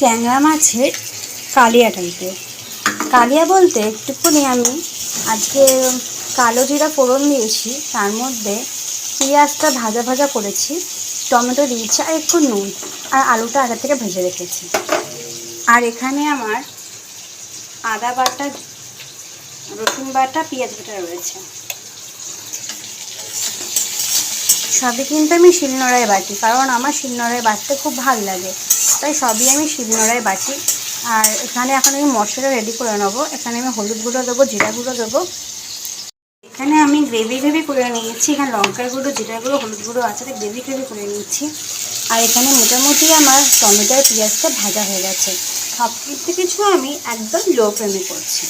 ট্যাংরা মাছের কালিয়া টাইপের। কালিয়া বলতে একটুখানি আমি আজকে কালো জিরা ফোড়ন দিয়েছি, তার মধ্যে পেঁয়াজটা ভাজা ভাজা করেছি, টমেটো দিয়েছি আর একটু নুন আর আলুটা আগে থেকে ভেজে রেখেছি। আর এখানে আমার আদা বাটা, রসুন বাটা, পেঁয়াজ বাটা রয়েছে। সবই কিন্তু আমি শিলনোড়ায় বাটি, কারণ আমার শিলনোড়ায় বাটতে খুব ভালো লাগে। তাই সবই আমি শিলনোড়ায় বাটি। আর এখানে এখন আমি মশলা রেডি করে নেব। এখানে আমি হলুদ গুঁড়ো দেবো, জিরা গুঁড়ো দেবো। এখানে আমি গ্রেভি গ্রেভি করে নিয়েছি। এখানে লঙ্কার গুঁড়ো জিরা গুঁড়ো, হলুদ গুঁড়ো আছে গ্রেভি গ্রেভি করে নিয়েছি। আর এখানে মোটামুটি আমার টমেটো আর পেঁয়াজটা ভাজা হয়ে গেছে। সব কিছু কিছু আমি একদম লো ফ্লেমে করছি।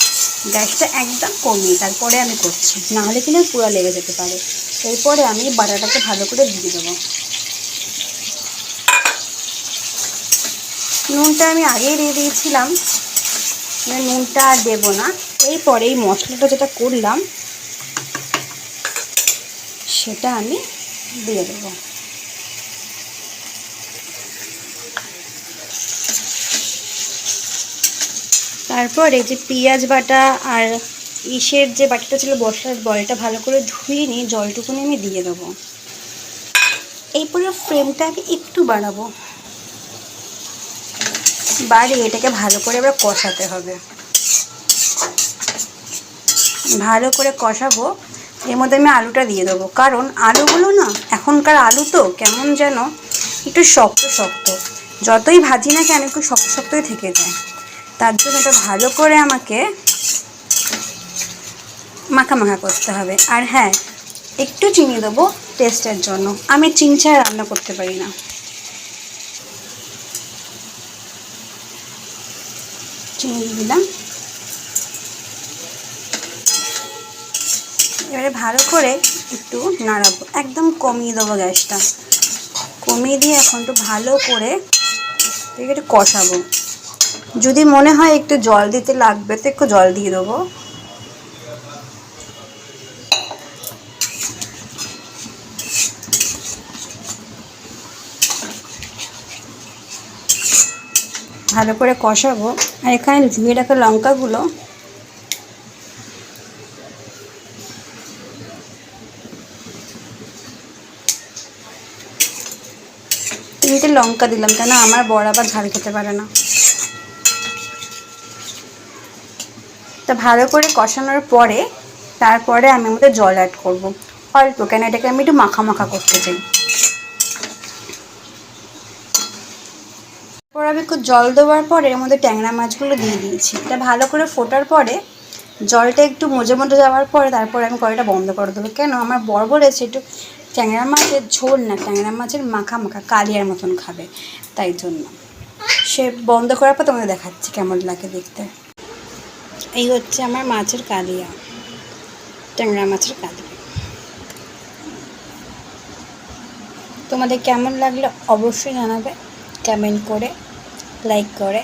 গ্যাসটা একদম কমিয়ে তারপরে আমি করছি। নাহলে কিন্তু পুরো লেগে যেতে পারে। এরপরে আমি বাটাটাকে ভালো করে দিয়ে দেবো নুনটা আমি আগেই দিয়ে দিয়েছিলাম। নুনটা আর দেবো না। এরপরে এই মশলাটা যেটা করলাম, সেটা আমি দিয়ে দেবো। তারপর এই যে পেঁয়াজ বাটা আর ইসের যে বাটিটা ছিল বসার বলটা ভালো করে ধুয়ে নিয়ে জলটুকুনি আমি দিয়ে দেবো। এরপরে ফ্রেমটা আমি একটু বাড়াবো। বাড়িয়ে এটাকে ভালো করে এবার কষাতে হবে। ভালো করে কষাবো, এর মধ্যে আমি আলুটা দিয়ে দেবো। কারণ আলুগুলো না এখনকার আলু তো কেমন যেন একটু শক্ত শক্ত। যতই ভাজি না কেন একটু শক্ত শক্তই থেকে যায়। তার জন্য এটা ভালো করে আমাকে মাখা করতে হবে। আর হ্যাঁ একটু চিনি দেবো টেস্টের জন্য। আমি চিনি ছাড়া রান্না করতে পারি না। চিনি দিলাম। এবারে ভালো করে একটু নাড়াবো। একদম কমিয়ে দেবো গ্যাসটা। কমিয়ে দিয়ে এখন একটু ভালো করে একটু কষাবো। যদি মনে হয় একটু জল দিতে লাগবে, তো একটু জল দিয়ে দেবো। ভালো করে কষাবো। আর এখানে ধুয়ে রাখা লঙ্কাগুলো। তিনটে লঙ্কা দিলাম, কেন আমার বড় আবার ঝাল খেতে পারে না। তা ভালো করে কষানোর পরে, তারপরে আমি আমাদের জল অ্যাড করব। অল্প, কেন এটাকে আমি একটু মাখা মাখা করতে চাই। আমি একটু জল দেওয়ার পরে এর মধ্যে ট্যাংরা মাছগুলো দিয়ে দিয়েছি। এটা ভালো করে ফোটার পরে জলটা একটু মজে মজে যাওয়ার পরে তারপরে আমি কড়াইটা বন্ধ করে দেবো। কেন? আমার বর বলেছে একটু ট্যাংরা মাছের ঝোল না, ট্যাংরা মাছের মাখা মাখা, কালিয়ার মতন খাবে, তাই জন্য। সে বন্ধ করার পর তোমাদের দেখাচ্ছি কেমন লাগে দেখতে। এই হচ্ছে আমার মাছের কালিয়া, ট্যাংরা মাছের কালিয়া। তোমাদের কেমন লাগল অবশ্যই জানাবে কমেন্ট করে লাইক করে।